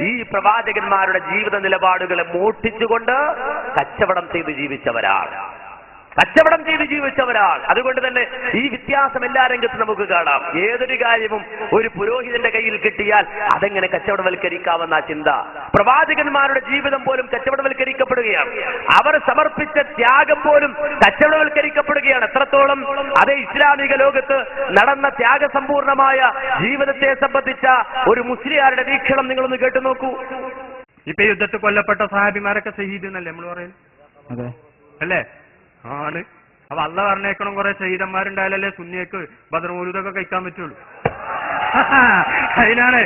ഈ പ്രവാചകന്മാരുടെ ജീവിത നിലപാടുകളെ മോഷ്ടിച്ചുകൊണ്ട് കച്ചവടം ചെയ്ത് ജീവിച്ചവരാണ്. കച്ചവടം ചെയ്ത് ജീവിച്ച ഒരാൾ അതുകൊണ്ട് തന്നെ ഈ വ്യത്യാസം എല്ലാ രംഗത്തും നമുക്ക് കാണാം. ഏതൊരു കാര്യവും ഒരു പുരോഹിതന്റെ കയ്യിൽ കിട്ടിയാൽ അതെങ്ങനെ കച്ചവടവൽക്കരിക്കാമെന്ന ആ ചിന്ത. പ്രവാചകന്മാരുടെ ജീവിതം പോലും കച്ചവടവൽക്കരിക്കപ്പെടുകയാണ്. അവർ സമർപ്പിച്ച ത്യാഗം പോലും കച്ചവടവൽക്കരിക്കപ്പെടുകയാണ്. എത്രത്തോളം അതേ ഇസ്ലാമിക ലോകത്ത് നടന്ന ത്യാഗസമ്പൂർണമായ ജീവിതത്തെ സംബന്ധിച്ച ഒരു മുസ്ലിയാരുടെ വീക്ഷണം നിങ്ങളൊന്ന് കേട്ടു നോക്കൂ. ഇപ്പൊ ഈ യുദ്ധത്തിൽ കൊല്ലപ്പെട്ട സഹാബിമാരൊക്കെ ഷഹീദ് എന്നല്ലേ നമ്മൾ പറയുന്നത്? അല്ലേ? ആണ് അപ്പൊ അല്ല പറഞ്ഞേക്കണം കുറെ ശഹീദന്മാരുണ്ടായാലല്ലേ സുന്നിയക്ക് ബദർമൂലൂദൊക്കെ കഴിക്കാൻ പറ്റുള്ളൂ. അതിനാണ്.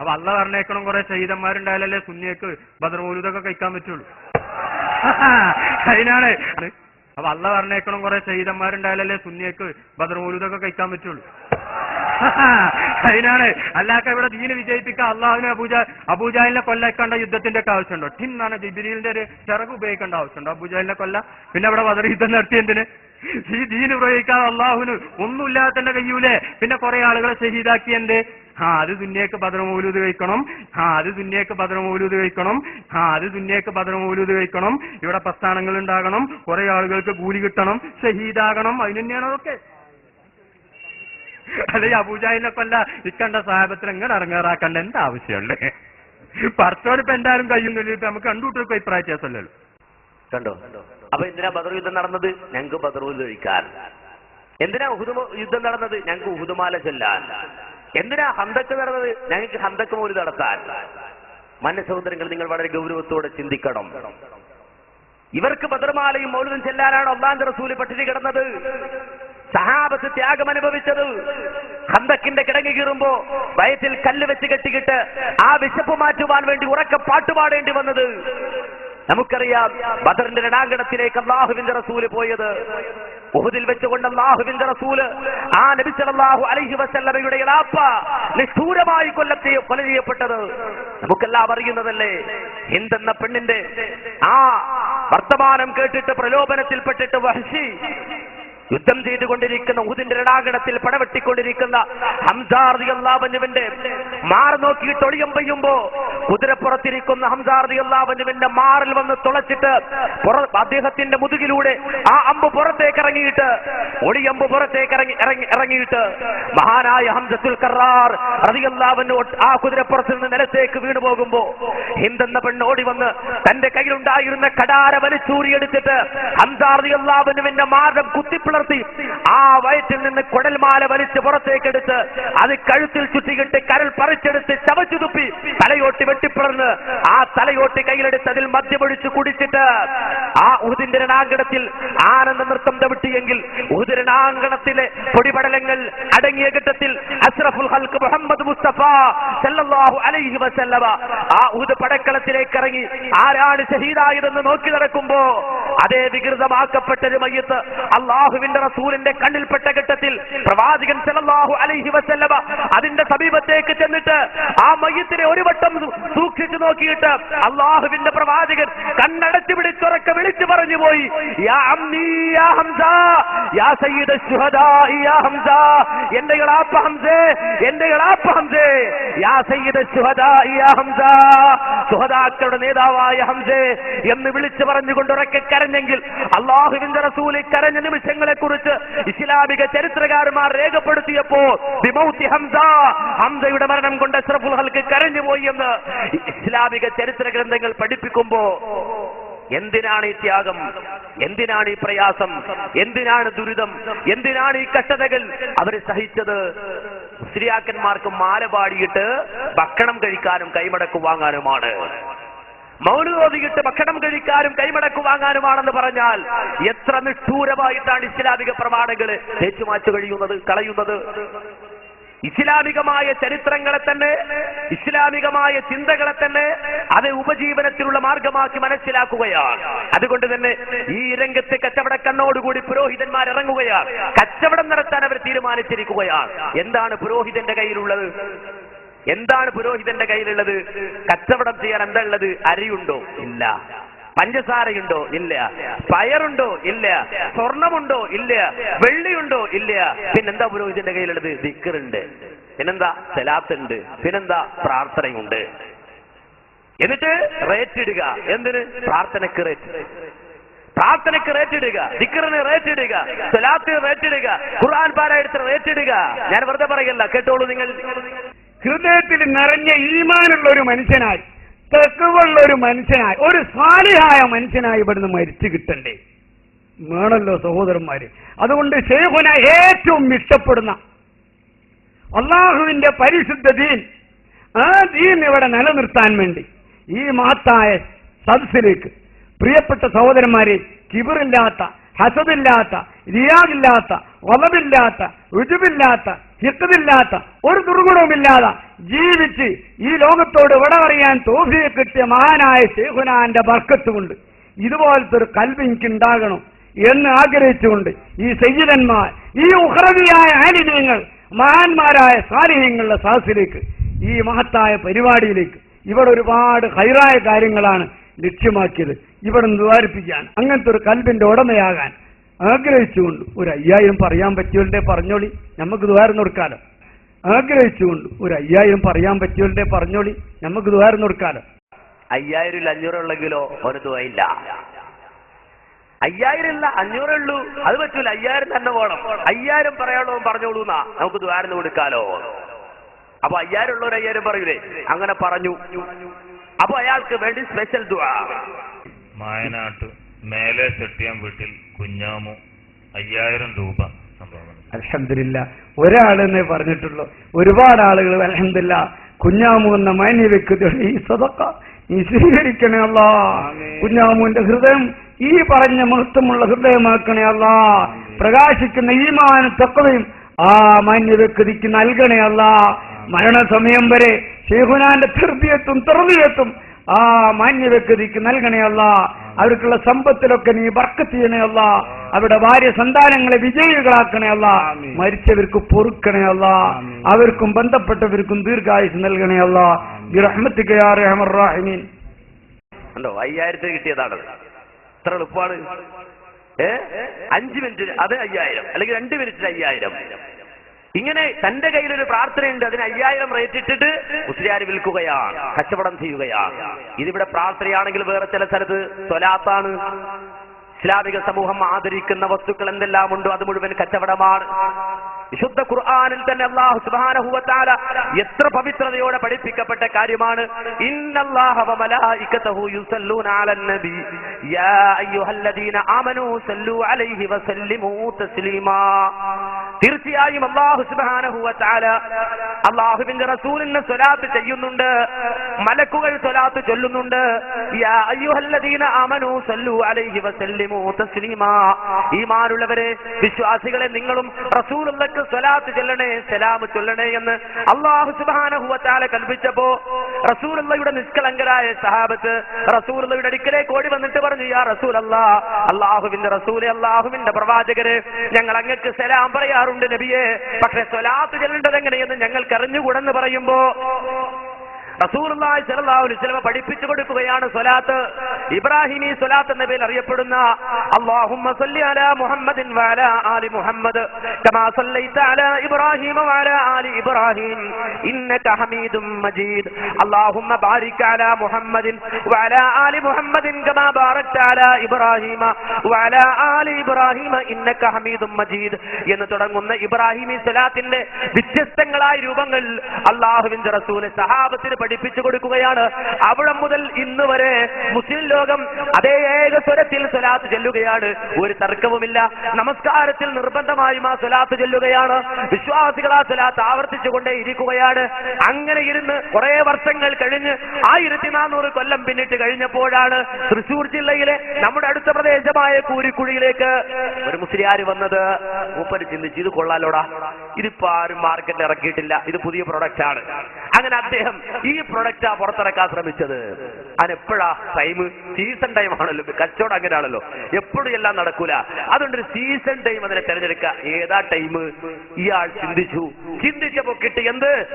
അപ്പൊ അല്ല പറഞ്ഞേക്കണം കുറെ ശഹീദന്മാരുണ്ടായാലല്ലേ സുന്നിയക്ക് ബദർമൂലൂദൊക്കെ കഴിക്കാൻ പറ്റുള്ളൂ. അതിനാണ്. അപ്പൊ അല്ല പറഞ്ഞേക്കണം കുറെ ശഹീദന്മാരുണ്ടായാലല്ലേ സുന്നിയക്ക് ബദർമൂലൂദൊക്കെ കഴിക്കാൻ പറ്റുള്ളൂ. അതിനാണ്. അല്ലാക്ക ഇവിടെ ദീന് വിജയിപ്പിക്കാൻ അള്ളാഹുവിനെ അബൂജ അബൂജാലിനെ കൊല്ലക്കേണ്ട യുദ്ധത്തിന്റെ ഒക്കെ ആവശ്യമുണ്ടോ. ടിന്നാണ് ജിബിരിലിന്റെ ഒരു ചിറക് ഉപയോഗിക്കേണ്ട ആവശ്യമുണ്ടോ. അബൂജാലിനെ കൊല്ല. പിന്നെ അവിടെ ബദർ യുദ്ധം നടത്തി എന്തിന്? ഈ ദീന് പ്രയോഗിക്കാൻ അള്ളാഹുവിന് ഒന്നുമില്ലാതെ തന്നെ കഴിയൂലേ പിന്നെ കുറെ ആളുകളെ ഷഹീദാക്കി എന്ത്? ആ അത് ദുന്യക്ക് ഭദ്രമൂലൂത് കഴിക്കണം. ആ അത് ദുന്യക്ക് ഭദ്രമൂലൂത് കഴിക്കണം. ആ അത് ദുന്യക്ക് ഭദ്രമൂലൂത് കഴിക്കണം. ഇവിടെ പ്രസ്ഥാനങ്ങൾ ഉണ്ടാകണം. കുറെ ആളുകൾക്ക് കൂലി കിട്ടണം. ഷഹീദാകണം അതിന് അതൊക്കെ. അല്ലെങ്കിൽ അബൂജാഹിനെ കൊല്ല. ഇക്കണ്ട സാഹബത്തിൽ എങ്ങനെ ഇറങ്ങാറാക്കണ്ട എന്താ പർച്ചോട് ഇപ്പൊ എന്തായാലും കഴിയുന്നില്ല ഇപ്പൊ നമുക്ക് കണ്ടുകൂട്ടർക്ക് അഭിപ്രായ വ്യത്യാസമല്ലല്ലോ. കണ്ടോ? അപ്പൊ എന്തിനാ ബദർ യുദ്ധം നടന്നത്? ഞങ്ങൾക്ക് ബദർ കഴിക്കാൻ എന്തിനാ ഉഹുദ് യുദ്ധം നടന്നത്? ഞങ്ങൾക്ക് ഉഹുദുമാല ചെല്ലാൻ. എന്തിനാ ഹന്തക്ക് നടന്നത്? ഞങ്ങൾക്ക് ഹന്തക്ക് മോലി നടത്താൻ. മനസ്സഹോദരങ്ങൾ നിങ്ങൾ വളരെ ഗൗരവത്തോടെ ചിന്തിക്കണം. ഇവർക്ക് ബദർമാലയും മൗലതും ചെല്ലാനാണ് ഒന്നാം റസൂൽ പട്ടിണി കിടന്നത്. സഹാബത്ത് ത്യാഗം അനുഭവിച്ചത്. ഹന്തക്കിന്റെ കിടങ്ങി കീറുമ്പോ വയറ്റിൽ കല്ല് വെച്ച് കെട്ടിക്കിട്ട് ആ വിശപ്പ് മാറ്റുവാൻ വേണ്ടി ഉറക്കെ പാട്ടുപാടേണ്ടി വന്നത്. നമുക്കറിയാം ബദറിന്റെ രണാങ്കണത്തിലേക്ക് അള്ളാഹുവിന്റെ റസൂൽ പോയത്. ഉഹുദിൽ വെച്ചുകൊണ്ട് അള്ളാഹുവിന്റെ റസൂൽ ആ നബി അലഹി വസല്ലമയുടെ ഇളാപ്പ നിഷ്ഠൂരമായി കൊല്ലത്തെ കൊല ചെയ്യപ്പെട്ടത് നമുക്കെല്ലാം അറിയുന്നതല്ലേ? ഹിന്ദെന്ന പെണ്ണിന്റെ ആ വർത്തമാനം കേട്ടിട്ട് പ്രലോഭനത്തിൽപ്പെട്ടിട്ട് വഹശി യുദ്ധം ചെയ്തുകൊണ്ടിരിക്കുന്ന ഉഹുദിന്റെ രണാകണത്തിൽ പടവെട്ടിക്കൊണ്ടിരിക്കുന്ന ഹംസാർദിയല്ലാവനുവിന്റെ മാർ നോക്കിയിട്ട് ഒളിയം പെയ്യുമ്പോ കുതിരപ്പുറത്തിരിക്കുന്ന ഹംസാർദിയല്ലാവനുവിന്റെ മാറിൽ വന്ന് തുളച്ചിട്ട് അദ്ദേഹത്തിന്റെ മുതുകിലൂടെ ആ അമ്പ് പുറത്തേക്ക് ഇറങ്ങിയിട്ട് ഒളിയമ്പ് പുറത്തേക്ക് ഇറങ്ങി ഇറങ്ങി ഇറങ്ങിയിട്ട് മഹാനായ ഹംസത്തുൽ കറാർ റതിയല്ലാവന് ആ കുതിരപ്പുറത്ത് നിന്ന് നിലത്തേക്ക് വീണു പോകുമ്പോ ഹിന്ദെന്ന പെണ്ണ് ഓടി വന്ന് തന്റെ കയ്യിലുണ്ടായിരുന്ന കടാര വലിച്ചൂരിയെടുത്തിട്ട് ഹംസാർദിയല്ലാവനുവിന്റെ മാർഗം കുത്തിപ്പിളർത്തി ആ വയറ്റിൽ നിന്ന് കുടൽമാല വലിച്ച് പുറത്തേക്കെടുത്ത് അത് കഴുത്തിൽ ചുറ്റിക്കിട്ട് കരൽ പറിച്ചെടുത്ത് ചവച്ചു തുപ്പി തലയോട്ടി വെട്ടിപ്പിളർന്ന് ആ തലയോട്ടി കയ്യിലെടുത്ത് അതിൽ മദ്യമൊഴിച്ച് കുടിച്ചിട്ട് ആ ഉഹുദിന്റെ രണാങ്കണത്തിൽ ആനന്ദ നൃത്തം ചവിട്ടിയെങ്കിൽ ഉഹുദിരണാങ്കണത്തിലെ പൊടിപടലങ്ങൾ അടങ്ങിയ ഘട്ടത്തിൽ അഷ്റഫുൽ ഹൽക്ക് മുഹമ്മദ് മുസ്തഫ സല്ലല്ലാഹു അലൈഹി വസല്ലമ ആ ഉഹുദ് പടക്കളത്തിലേക്ക് ഇറങ്ങി ആരാണ് ഷഹീദായതെന്ന് നോക്കി നടക്കുമ്പോ അതേ വികൃതമാക്കപ്പെട്ടൊരു മയ്യത്ത് അള്ളാഹുവിന്റെ റസൂലിന്റെ കണ്ണിൽപ്പെട്ട ഘട്ടത്തിൽ പ്രവാചകൻ സല്ലല്ലാഹു അലൈഹി വസല്ലമ അതിന്റെ സമീപത്തേക്ക് ചെന്നിട്ട് ആ മയ്യത്തിനെ ഒരു വട്ടം സൂക്ഷിച്ചു നോക്കിയിട്ട് അള്ളാഹുവിന്റെ പ്രവാചകൻ കണ്ണടച്ചു പിടിച്ചുറക്കെ വിളിച്ചു പറഞ്ഞു പോയി യാ ഹംസ ശുഹദാക്കളുടെ നേതാവായ ഹംസേ എന്ന് വിളിച്ചു പറഞ്ഞുകൊണ്ട് ഉറക്കെ കരഞ്ഞെങ്കിൽ അള്ളാഹുവിന്റെ റസൂലി കരഞ്ഞ നിമിഷങ്ങളെ കുറിച്ച് ഇസ്ലാമിക ചരിത്രകാരന്മാർ രേഖപ്പെടുത്തിയപ്പോ വിമൗത്തി ഹംസ ഹംസയുടെ മരണം കൊണ്ട് അഷ്റഫുൽ ഹൽക്ക് കരഞ്ഞുപോയി എന്ന് ഇസ്ലാമിക ചരിത്ര ഗ്രന്ഥങ്ങൾ പഠിപ്പിക്കുമ്പോ എന്തിനാണ് ഈ ത്യാഗം? എന്തിനാണ് ഈ പ്രയാസം? എന്തിനാണ് ദുരിതം? എന്തിനാണ് ഈ കഷ്ടതകൾ? അവർ സഹിച്ചത് മുസ്ലിയാക്കന്മാർക്ക് മാല പാടിയിട്ട് ഭക്ഷണം കഴിക്കാനും കൈമടക്ക് വാങ്ങാനുമാണ്. മൗനോദിയിട്ട് ഭക്ഷണം കഴിക്കാനും കൈമടക്ക് വാങ്ങാനുമാണെന്ന് പറഞ്ഞാൽ എത്ര നിഷ്ഠൂരമായിട്ടാണ് ഇസ്ലാമിക പ്രമാണങ്ങൾ തേച്ചുമാച്ചു കഴിയുന്നത് കളയുന്നത്. ഇസ്ലാമികമായ ചരിത്രങ്ങളെ തന്നെ ഇസ്ലാമികമായ ചിന്തകളെ തന്നെ അത് ഉപജീവനത്തിനുള്ള മാർഗമാക്കി മനസ്സിലാക്കുകയാണ്. അതുകൊണ്ട് തന്നെ ഈ രംഗത്ത് കച്ചവട കണ്ണോടുകൂടി പുരോഹിതന്മാർ ഇറങ്ങുകയാണ്. കച്ചവടം നടത്താൻ അവർ തീരുമാനിച്ചിരിക്കുകയാണ്. എന്താണ് പുരോഹിതന്റെ കയ്യിലുള്ളത്? എന്താണ് പുരോഹിതന്റെ കയ്യിലുള്ളത്? കച്ചവടം ചെയ്യാൻ എന്താ ഉള്ളത്? അരിയുണ്ടോ? ഇല്ല. പഞ്ചസാരയുണ്ടോ? ഇല്ല. പയറുണ്ടോ? ഇല്ല. സ്വർണമുണ്ടോ? ഇല്ല. വെള്ളിയുണ്ടോ? ഇല്ല. പിന്നെന്താ പുരോഹിതന്റെ കയ്യിലുള്ളത്? ദിക്കറുണ്ട്. പിന്നെന്താ? സലാത്തുണ്ട്. പിന്നെന്താ? പ്രാർത്ഥനയുണ്ട്. എന്നിട്ട് റേറ്റ് ഇടുക. എന്തിന്? പ്രാർത്ഥനക്ക് റേറ്റ് പ്രാർത്ഥനയ്ക്ക് റേറ്റ് ഇടുക. ദിക്കറിന് റേറ്റ് ഇടുക. സലാത്തിന് റേറ്റ് ഇടുക. ഖുർആൻ പാരായണത്തിന് റേറ്റ് ഇടുക. ഞാൻ വെറുതെ പറയല്ല. കേട്ടോളൂ നിങ്ങൾ. ഹൃദയത്തിൽ നിറഞ്ഞ ഈമാനുള്ള ഒരു മനുഷ്യനായി തെക്കുള്ള ഒരു മനുഷ്യനായി ഒരു സാലിഹായ മനുഷ്യനായി ഇവിടുന്ന് മരിച്ചു കിട്ടണ്ടേ? വേണല്ലോ സഹോദരന്മാര്. അതുകൊണ്ട് ഷെയ്ഖുന ഏറ്റവും ഇഷ്ടപ്പെടുന്ന അള്ളാഹുവിന്റെ പരിശുദ്ധ ദീൻ ആ ദീൻ ഇവിടെ നിലനിർത്താൻ വേണ്ടി ഈ മഹത്തായ സദസ്സിലേക്ക് പ്രിയപ്പെട്ട സഹോദരന്മാരെ കിബറില്ലാത്ത ഹസദില്ലാത്ത റിയാദില്ലാത്ത വളവില്ലാത്ത രുചുവില്ലാത്ത ഹിത്തതില്ലാത്ത ഒരു ദുർഗുണവുമില്ലാതെ ജീവിച്ച് ഈ ലോകത്തോട് വിട പറയാൻ തോഫിയെ കിട്ടിയ മഹാനായ ശേഖുനാന്റെ ബർക്കത്ത് കൊണ്ട് ഇതുപോലത്തെ ഒരു കൽവ് എനിക്ക് ഉണ്ടാകണം എന്ന് ആഗ്രഹിച്ചുകൊണ്ട് ഈ സയ്യിദന്മാർ ഈ ഉഹ്രവിയായ ആലിന്യങ്ങൾ മഹാന്മാരായ സാലിഹ്യങ്ങളുടെ സദസ്സിലേക്ക് ഈ മഹത്തായ പരിപാടിയിലേക്ക് ഇവിടെ ഒരുപാട് ഹൈറായ കാര്യങ്ങളാണ് ലക്ഷ്യമാക്കിയത്. ഇവിടെ ദ്വാരിപ്പിക്കാൻ അങ്ങനത്തെ ഒരു കൽബിന്റെ ഉടമയാകാൻ ആഗ്രഹിച്ചുകൊണ്ട് ഒരു അയ്യായിരം പറയാൻ പറ്റിയവരുടെ പറഞ്ഞോളി നമുക്ക് ദ്വാരം കൊടുക്കാലോ. ആഗ്രഹിച്ചുകൊണ്ട് ഒരു അയ്യായിരം പറയാൻ പറ്റിയവരുടെ പറഞ്ഞോളി നമുക്ക് ദ്വാരം കൊടുക്കാലോ. അയ്യായിരം ഇല്ല അഞ്ഞൂറ് ഉള്ളെങ്കിലോ ഒരു ദ്വയില്ല അയ്യായിരം ഇല്ല അഞ്ഞൂറേ ഉള്ളൂ. അത് പറ്റൂല അയ്യായിരം തന്നെ വേണം അയ്യായിരം പറയാനുള്ളവൻ പറഞ്ഞോളൂ എന്നാ നമുക്ക് ദ്വാരം കൊടുക്കാലോ. അപ്പൊ അയ്യായിരം ഉള്ളവർ അയ്യായിരം പറയൂലേ? അങ്ങനെ പറഞ്ഞു. അപ്പൊ അയാൾക്ക് വേണ്ടി സ്പെഷ്യൽ ദുആ. മായനാട്ട് മേലെ ചെട്ടിയാൻ വീട്ടിൽ കുഞ്ഞാമു. അയ്യായിരം രൂപ അലഹമില്ല ഒരാളെന്നേ പറഞ്ഞിട്ടുള്ളൂ. ഒരുപാട് ആളുകൾ അലഹമില്ല കുഞ്ഞാമു എന്ന മാന്യ വ്യക്തിയുടെ ഈ സതക്ക നീ സ്വീകരിക്കണേ അല്ല. കുഞ്ഞാമുവിന്റെ ഹൃദയം ഈ പറഞ്ഞ മഹത്വമുള്ള ഹൃദയമാക്കണേ അല്ല. പ്രകാശിക്കുന്ന ഈമാന തക്കവയും ആ മാന്യ വ്യക്തിക്ക് നൽകണേ അല്ല. മരണസമയം വരെ ഷെയ്ഖുനാന്റെ തെർബിയത്തും തെർബിയത്തും ആ മാന്യ വ്യക്തിക്ക് നൽകണയല്ല അവർക്കുള്ള സമ്പത്തിലൊക്കെ നീ ബർക്കത്ത് ചെയ്യണയല്ല അവരുടെ ഭാര്യ സന്താനങ്ങളെ വിജയികളാക്കണേ അല്ല. മരിച്ചവർക്ക് പൊറുക്കണേ അല്ല. അവർക്കും ബന്ധപ്പെട്ടവർക്കും ദീർഘായുസ് നൽകണേ അല്ല. റഹ്മത്തിക്കയാറഹമീൻ ഉണ്ടോ അയ്യായിരത്തിന് കിട്ടിയതാണ് എത്ര എളുപ്പമാണ് ഏ? അഞ്ച് മിനിറ്റ് അത് അയ്യായിരം. അല്ലെങ്കിൽ രണ്ട് മിനിറ്റിന് അയ്യായിരം. ഇങ്ങനെ തന്റെ കയ്യിലൊരു പ്രാർത്ഥനയുണ്ട്. അതിന് അയ്യായിരം റേറ്റ് ഇട്ടിട്ട് മുസ്ലിയാർ വിൽക്കുകയാണ് കച്ചവടം ചെയ്യുകയാണ്. ഇതിവിടെ പ്രാർത്ഥനയാണെങ്കിൽ വേറെ ചില സ്ഥലത്ത് സ്വലാത്താണ്. ഇസ്ലാമിക സമൂഹം ആദരിക്കുന്ന വസ്തുക്കൾ എന്തെല്ലാം ഉണ്ടോ അത് മുഴുവൻ കച്ചവടമാണ്. വിശുദ്ധ ഖുർആാനിൽ തന്നെ അള്ളാഹു സുബാനഹുവത്താല എത്ര പവിത്രതയോടെ പഠിപ്പിക്കപ്പെട്ട കാര്യമാണ്. തീർച്ചയായും അള്ളാഹു തആല അള്ളാഹുവിന്റെ റസൂലിന് സ്വലാത്ത് ചെയ്യുന്നുണ്ട്. മലക്കുകൾ സ്വലാത്ത് ചൊല്ലുന്നുണ്ട്. ഈമാനുള്ളവരെ വിശ്വാസികളെ നിങ്ങളും റസൂലുള്ളക്ക് സ്വലാത്ത് ചൊല്ലണേ സലാം ചൊല്ലണേ എന്ന് അള്ളാഹു തആല കൽപ്പിച്ചപ്പോ റസൂലുള്ളയുടെ നിഷ്കളങ്കരായ സഹാബത്ത് റസൂലുള്ളയുടെ അടുക്കലേക്ക് ഓടി വന്നിട്ട് പറഞ്ഞു യാ റസൂൽ അല്ലാ അള്ളാഹുവിന്റെ റസൂലെ അള്ളാഹുവിന്റെ പ്രവാചകര് ഞങ്ങൾ അങ്ങക്ക് സലാം പറയാറുണ്ട് നബിയെ പക്ഷെ സ്വലാത്ത് ചെല്ലേണ്ടത് എങ്ങനെയെന്ന് ഞങ്ങൾക്ക് അറിഞ്ഞുകൂടെന്ന് പറയുമ്പോ സ്വല്ലല്ലാഹു അലൈഹി വസല്ലം പഠിപ്പിച്ചു കൊടുക്കുകയാണ് സ്വലാത്ത്. ഇബ്രാഹിമി സ്വലാത്ത് എന്ന പേരിൽ അറിയപ്പെടുന്ന അല്ലാഹുമ്മ സല്ലി അലാ മുഹമ്മദിൻ വഅലാ ആലി മുഹമ്മദ് കമാ സല്ലൈത അലാ ഇബ്രാഹിമ വഅലാ ആലി ഇബ്രാഹിം ഇന്നക ഹമീദും മജീദ്. അല്ലാഹുമ്മ ബാരിക അലാ മുഹമ്മദിൻ വഅലാ ആലി മുഹമ്മദിൻ കമാ ബാറക്ത അലാ ഇബ്രാഹിമ വഅലാ ആലി ഇബ്രാഹിമ ഇന്നക ഹമീദും മജീദ്. എന്ന് തുടങ്ങുന്ന ഇബ്രാഹിമി സ്വലാത്തിന്റെ വ്യത്യസ്തങ്ങളായ രൂപങ്ങൾ അള്ളാഹുവിന്റെ റസൂൽ സഹാബത്തിന് പഠിപ്പിച്ചു കൊടുക്കുകയാണ്. അവിടെ മുതൽ ഇന്ന് വരെ മുസ്ലിം ലോകം അതേ ഏക സ്വരത്തിൽ സ്വലാത്ത് ചെല്ലുകയാണ്. ഒരു തർക്കവുമില്ല. നമസ്കാരത്തിൽ നിർബന്ധമായും ആ സ്വലാത്ത് ചെല്ലുകയാണ്. വിശ്വാസികൾ ആ സ്വലാത്ത് ആവർത്തിച്ചുകൊണ്ടേ ഇരിക്കുകയാണ്. അങ്ങനെ ഇരുന്ന് കുറെ വർഷങ്ങൾ കഴിഞ്ഞ് ആയിരത്തി നാനൂറ് കൊല്ലം പിന്നിട്ട് കഴിഞ്ഞപ്പോഴാണ് തൃശൂർ ജില്ലയിലെ നമ്മുടെ അടുത്ത പ്രദേശമായ കൂരിക്കുഴിയിലേക്ക് ഒരു മുസ്ലിയാർ വന്നത്. മൂപ്പര് ചിന്തിച്ച് ഇത് കൊള്ളാലോടാ. ഇതിപ്പോ ആരും മാർക്കറ്റിൽ ഇറക്കിയിട്ടില്ല. ഇത് പുതിയ പ്രൊഡക്റ്റ് ആണ്. അങ്ങനെ അദ്ദേഹം ഈ പ്രൊഡക്റ്റാ പുറത്തിറക്കാൻ ശ്രമിച്ചത്. അതിനെപ്പോഴാ ടൈം സീസൺ ടൈം ആണല്ലോ. കച്ചവടം അങ്ങനെയാണല്ലോ. എപ്പോഴും എല്ലാം നടക്കൂല. അതുകൊണ്ടൊരു സീസൺ ടൈം അതിനെ തെരഞ്ഞെടുക്കുക ഏതാ ടൈം ഇയാൾ ചിന്തിച്ചു. ചിന്തിച്ചപ്പോ കിട്ടി എന്ത്?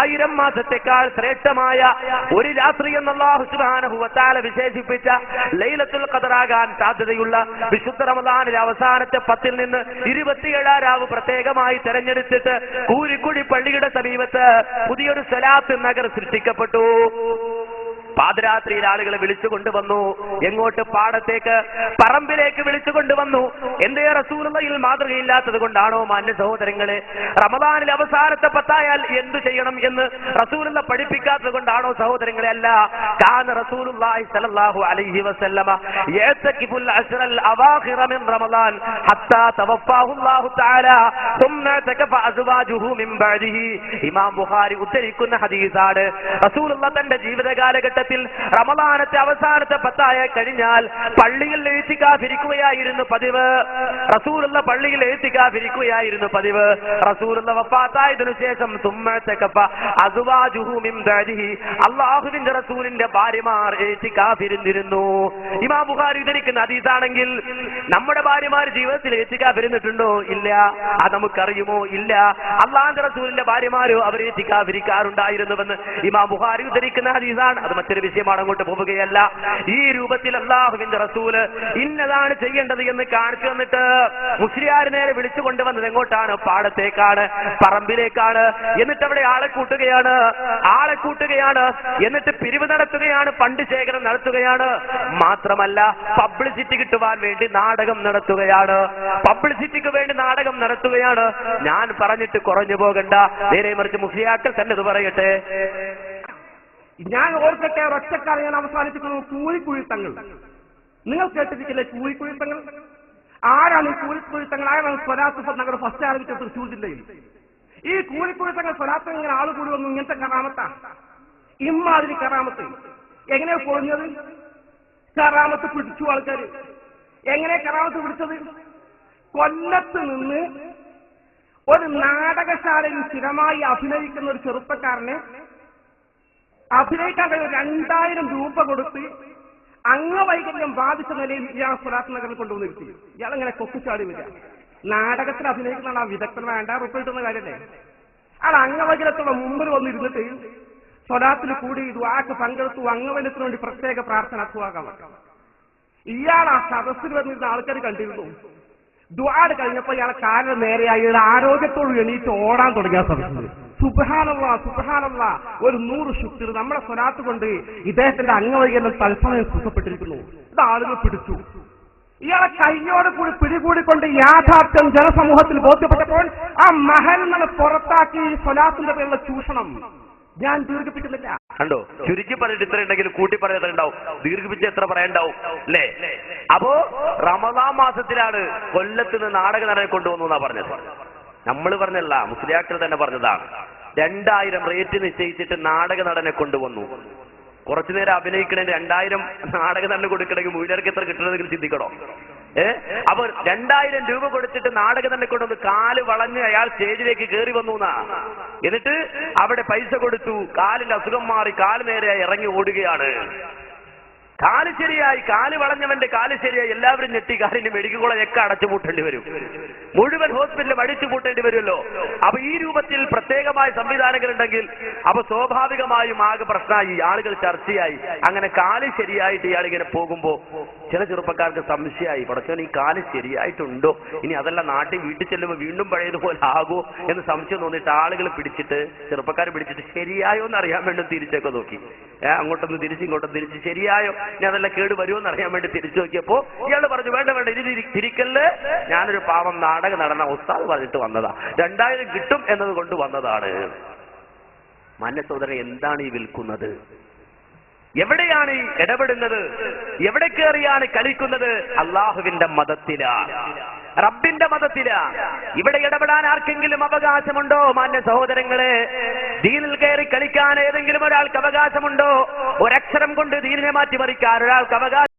ആയിരം മാസത്തെക്കാൾ ശ്രേഷ്ഠമായ ഒരു രാത്രി എന്നുള്ള വിശേഷിപ്പിച്ച ലൈലത്തുൽ ഖദറാകാൻ സാധ്യതയുള്ള വിശുദ്ധ റമദാനിലെ അവസാനത്തെ പത്തിൽ നിന്ന് ഇരുപത്തിയേഴാം രാവ് പ്രത്യേകമായി തെരഞ്ഞെടുത്തിട്ട് കൂരിക്കുഴി പള്ളിയുടെ സമീപത്ത് പുതിയൊരു സലാത്ത് നഗർ സൃഷ്ടിക്കപ്പെട്ടു. പാതിരാത്രിയിൽ ആളുകളെ വിളിച്ചു കൊണ്ടുവന്നു. എങ്ങോട്ട് പാടത്തേക്ക് പറമ്പിലേക്ക് വിളിച്ചു കൊണ്ടുവന്നു. എന്തേ റസൂലയിൽ മാതൃകയില്ലാത്തത് കൊണ്ടാണോ മാന്യ സഹോദരങ്ങളെ? റമദാനിൽ അവസാനത്തെ പത്തായാൽ എന്തു ചെയ്യണം എന്ന് റസൂലുള്ള പഠിപ്പിക്കാത്തത് കൊണ്ടാണോ സഹോദരങ്ങളെ അല്ല? കാന റസൂലുള്ളാഹി സല്ലല്ലാഹു അലൈഹി വസല്ലമ യതകിഫുൽ അശ്റൽ അവാഖിറ മിൻ റമളാൻ ഹത്താ തവഫാഹു അല്ലാഹു തആല തുമ്മ തകഫ അസ്വാജുഹു മിൻ ബഅദിഹി. ഇമാം ബുഖാരി ഉദ്ധരിക്കുന്ന ഹദീസാണ്. റസൂലുള്ള തന്റെ ജീവിതകാലഘട്ടത്തിൽ റമദാനത്തെ അവസാനത്തെ പത്തായ കഴിഞ്ഞാൽ പള്ളിയിൽ എഴുത്തിക്കാതിരിക്കുകയായിരുന്നു പതിവ്. റസൂലുള്ള പള്ളിയിൽ എഴുത്തിക്കാതിരിക്കുകയായിരുന്നു പതിവ്. റസൂലുള്ള വഫാത്തായതിനു ശേഷം ദാരിഹി അള്ളാഹുവിന്റെ റസൂലിന്റെ ഭാര്യമാർ എഴുത്തിക്കാതിരുന്നിരുന്നു. ഇമാ ബുഖാരി ഉദ്ധരിക്കുന്ന അതീതാണെങ്കിൽ നമ്മുടെ ഭാര്യമാർ ജീവിതത്തിൽ എത്തിക്കാതിരുന്നിട്ടുണ്ടോ ഇല്ല. അത് നമുക്കറിയുമോ? ഇല്ല. അള്ളാന്റെ റസൂലിന്റെ ഭാര്യമാരോ അവർ എത്തിക്കാതിരിക്കാറുണ്ടായിരുന്നുവെന്ന് ഇമാ ബുഹാരി ഉദ്ധരിക്കുന്ന അതീതാണ് അത് വിഷയമാണ് അങ്ങോട്ട് പോവുകയല്ല. ഈ രൂപത്തിൽ അള്ളാഹുവിന്റെ റസൂൽ ഇന്നതാണ് ചെയ്യേണ്ടത് എന്ന് കാണിച്ചു തന്നിട്ട് മുസ്ലിയാർ നേരെ വിളിച്ചു കൊണ്ടുവന്നത് എങ്ങോട്ടാണ്? പാടത്തേക്കാണ് പറമ്പിലേക്കാണ്. എന്നിട്ട് അവിടെ ആളെ കൂട്ടുകയാണ്. ആളെ കൂട്ടുകയാണ്. എന്നിട്ട് പിരിവ് നടത്തുകയാണ് ഫണ്ട് ശേഖരം നടത്തുകയാണ്. മാത്രമല്ല പബ്ലിസിറ്റി കിട്ടുവാൻ വേണ്ടി നാടകം നടത്തുകയാണ്. പബ്ലിസിറ്റിക്ക് വേണ്ടി നാടകം നടത്തുകയാണ്. ഞാൻ പറഞ്ഞിട്ട് കുറഞ്ഞു പോകണ്ട. നേരെ മറിച്ച് മുസ്ലിയാക്കൾ തന്നെ ഇത് പറയട്ടെ. ഞാൻ ഓർക്കട്ടെ ഒറ്റക്കാർ ഞാൻ അവസാനിപ്പിക്കുന്നു കൂലിക്കുഴിത്തങ്ങൾ നിങ്ങൾ കേട്ടിരിക്കില്ലേ കൂലിക്കുഴിത്തങ്ങൾ ആരാണ് ഈ കൂലിക്കുഴിത്തങ്ങൾ ആരാണ് സ്വരാത്ത് നഗർ ഫസ്റ്റ് ആരംഭിച്ച തൃശ്ശൂർ ജില്ലയിൽ? ഈ കൂലിക്കുഴിത്തങ്ങൾ സ്വരാത്ത് ഇങ്ങനെ ആൾ കൂടി വന്നു. ഇങ്ങനത്തെ കറാമത്താണ് ഇമ്മാതിരി കറാമത്ത്. എങ്ങനെ പൊളിഞ്ഞത്? കറാമത്ത് പിടിച്ചു ആൾക്കാർ എങ്ങനെ കറാമത്ത് പിടിച്ചത്? കൊല്ലത്ത് നിന്ന് ഒരു നാടകശാലയിൽ സ്ഥിരമായി അഭിനയിക്കുന്ന ഒരു ചെറുപ്പക്കാരനെ അഭിനയിക്കാൻ കഴിയും രണ്ടായിരം രൂപ കൊടുത്ത് അംഗവൈകല്യം ബാധിച്ച നിലയിൽ ഇയാൾ സ്വലാത്ത് നഗറിൽ കൊണ്ടുവന്നിരുത്തി. ഇയാൾ ഇങ്ങനെ കൊക്കിച്ചാടി വരിക നാടകത്തിൽ അഭിനയിക്കുന്ന ആ വിദഗ്ധൻ വേണ്ട റുപ്പ് കിട്ടുന്ന കാര്യല്ലേ? അയാൾ അംഗവൈകല്യത്തോടെ മുമ്പിൽ വന്നിരുന്നിട്ട് സ്വലാത്തിൽ കൂടി ദ്വാക്ക് പങ്കെടുത്തു അംഗവൈകല്യത്തിന് വേണ്ടി പ്രത്യേക പ്രാർത്ഥന അസുവാകാം ഇയാൾ ആ സദസ്സിൽ വന്നിരുന്ന ആൾക്കാർ കണ്ടിരുന്നു. ദ്വാട് കഴിഞ്ഞപ്പോ ഇയാളെ കാലിന് നേരെയായി ഇയാൾ ആരോഗ്യത്തോട് എണീറ്റ് ഓടാൻ തുടങ്ങിയ സദസ്സിൽ സുബഹാനല്ല സുബഹാനല്ല. ഒരു നൂറ് ശുക്ർ നമ്മളെ സ്വലാത്ത് കൊണ്ട് ഇദ്ദേഹത്തിന്റെ അംഗവൈകല്യം തൽസമയം സുഖപ്പെട്ടിരിക്കുന്നു ഇത് ആളുകൾ പിടിച്ചു. ഇയാളെ കയ്യോട് കൂടി പിടികൂടിക്കൊണ്ട് യാഥാർത്ഥ്യം ജനസമൂഹത്തിൽ ബോധ്യപ്പെട്ടപ്പോൾ ആ മഹൽ നമ്മളെ പുറത്താക്കി സ്വലാത്തിന്റെ പേരുള്ള ചൂഷണം. ഞാൻ ദീർഘിപ്പിക്കുന്നില്ല. കണ്ടോ? ചുരുക്കി പറഞ്ഞിട്ട് ഇത്ര ഉണ്ടെങ്കിൽ കൂട്ടി പറഞ്ഞത് ഉണ്ടാവും? ദീർഘിപ്പിച്ച് എത്ര പറയണ്ടാവും? അല്ലേ അപ്പോ റമദാ മാസത്തിലാണ് കൊല്ലത്ത് നിന്ന് നാടക നടനെ കൊണ്ടുവന്നു എന്നാ പറഞ്ഞത്. നമ്മൾ പറഞ്ഞല്ല മുസ്ലിയാക്കൾ തന്നെ പറഞ്ഞതാണ്. രണ്ടായിരം റേറ്റ് നിശ്ചയിച്ചിട്ട് നാടക നടനെ കൊണ്ടുവന്നു. കുറച്ചു നേരം അഭിനയിക്കണേന് രണ്ടായിരം നാടക നടന് കൊടുക്കണമെങ്കിൽ മൂലർക്ക് എത്ര കിട്ടണമെങ്കിൽ ചിന്തിക്കണോ? ഏ? അപ്പൊ രണ്ടായിരം രൂപ കൊടുത്തിട്ട് നാടക തന്നെ കൊണ്ടുവന്ന് കാൽ വളഞ്ഞ് അയാൾ സ്റ്റേജിലേക്ക് കയറി വന്നു എന്നാ. എന്നിട്ട് അവിടെ പൈസ കൊടുത്തു. കാലിന്റെ അസുഖം മാറി കാൽ നേരെ ഇറങ്ങി ഓടുകയാണ്. കാൽ ശരിയായി കാൽ വളഞ്ഞവന്റെ കാൽ ശരിയായി എല്ലാവരും ഞെട്ടി കാലിന് മെഡിക്കൽ അടച്ചു പൂട്ടേണ്ടി വരും. മുഴുവൻ ഹോസ്പിറ്റലും അടിച്ചു പൂട്ടേണ്ടി വരുമല്ലോ. അപ്പൊ ഈ രൂപത്തിൽ പ്രത്യേകമായ സംവിധാനങ്ങൾ ഉണ്ടെങ്കിൽ അപ്പൊ സ്വാഭാവികമായും ആകെ പ്രശ്നമായി ആളുകൾ ചർച്ചയായി. അങ്ങനെ കാൽ ശരിയായിട്ട് ഇയാൾ ഇങ്ങനെ പോകുമ്പോ ചില ചെറുപ്പക്കാർക്ക് സംശയമായി പടച്ചോൻ ഈ കാൽ ശരിയായിട്ടുണ്ടോ? ഇനി അതല്ല നാട്ടിൽ വീട്ടിൽ ചെല്ലുമ്പോൾ വീണ്ടും പഴയതുപോലെ ആകോ എന്ന് സംശയം തോന്നിയിട്ട് ആളുകൾ പിടിച്ചിട്ട് ചെറുപ്പക്കാർ പിടിച്ചിട്ട് ശരിയായോ എന്ന് അറിയാൻ വേണ്ടി തിരിച്ചൊക്കെ നോക്കി. ഏഹ് അങ്ങോട്ടൊന്ന് തിരിച്ച് ഇങ്ങോട്ടൊന്ന് തിരിച്ച് ശരിയായോ? ഇനി നല്ല കേട് വരുമോ എന്ന് അറിയാൻ വേണ്ടി തിരിച്ചു നോക്കിയപ്പോ ഇയാൾ പറഞ്ഞു വേണ്ട വേണ്ട ഇനി തിരി- തിരിക്കല്ല്? ഞാനൊരു പാവം നാടകം നടന്ന ഉസ്താദ് പറഞ്ഞിട്ട് വന്നതാ. രണ്ടായിരം കിട്ടും എന്നത് കൊണ്ട് വന്നതാണ്. മാന്യ സഹോദരൻ എന്താണ് ഈ വിൽക്കുന്നത്? എവിടെയാണ് ഇടപെടുന്നത്? എവിടെ കയറിയാണ് കളിക്കുന്നത്? അള്ളാഹുവിന്റെ മതത്തിലാ റബ്ബിന്റെ മതത്തിലാ ഇവിടെ ഇടപെടാൻ ആർക്കെങ്കിലും അവകാശമുണ്ടോ? മാന്യ സഹോദരങ്ങളെ ദീനിൽ കയറി കളിക്കാൻ ഏതെങ്കിലും ഒരാൾക്ക് അവകാശമുണ്ടോ? ഒരക്ഷരം കൊണ്ട് ദീനിനെ മാറ്റിമറിക്കാൻ ഒരാൾക്ക് അവകാശം